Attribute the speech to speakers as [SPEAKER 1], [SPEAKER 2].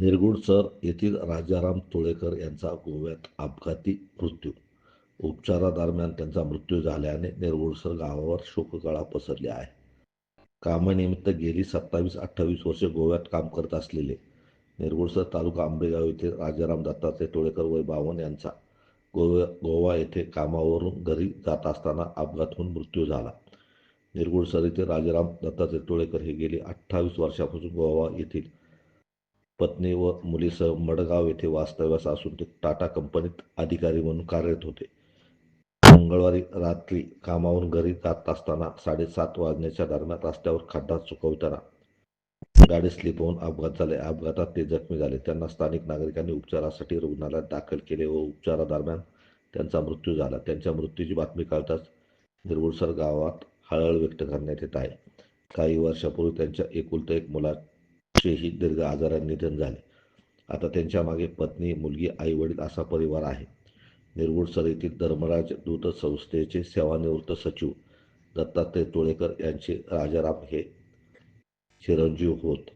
[SPEAKER 1] निरगुडसर येथील राजाराम तोळेकर यांचा गोव्यात अपघाती मृत्यू. उपचारादरम्यान त्यांचा मृत्यू झाल्याने निरगुडसर गावावर शोककळा पसरली आहे. कामानिमित्त गेली सत्तावीस अठ्ठावीस वर्षे गोव्यात काम करत असलेले निरगुडसर तालुका आंबेगाव येथे राजाराम दत्तात्रय टोळेकर वय बावन यांचा गोव्या गोवा येथे कामावरून घरी जात असताना अपघात होऊन मृत्यू झाला. निरगुडसर येथे राजाराम दत्तात्रय टोळेकर हे गेली अठ्ठावीस वर्षापासून गोवा येथील पत्नी व मुलीसह मडगाव येथे वास्तव्यास असून ते टाटा कंपनीत अधिकारी म्हणून कार्यरत होते. मंगळवारी रात्री कामावरून घरी जात असताना साडेसात वाजण्याच्या दरम्यान रस्त्यावर खड्डा चुकवताना गाडी स्लिप होऊन अपघात झाले. अपघातात ते जखमी झाले. त्यांना स्थानिक नागरिकांनी उपचारासाठी रुग्णालयात दाखल केले व उपचारादरम्यान त्यांचा मृत्यू झाला. त्यांच्या मृत्यूची बातमी कळताच निरवुळसर गावात हळहळ व्यक्त करण्यात येत आहे. काही वर्षापूर्वी त्यांच्या एकुलत एक मुलाचेही दीर्घ आजाराने निधन झाले. आता त्यांच्या मागे पत्नी मुलगी आई वडील असा परिवार आहे. निरगुडसर येथील धर्मराज दूत संस्थेचे सेवानिवृत्त सचिव दत्तात्रय तोळेकर यांचे राजाराम हे चिरंजीव होत.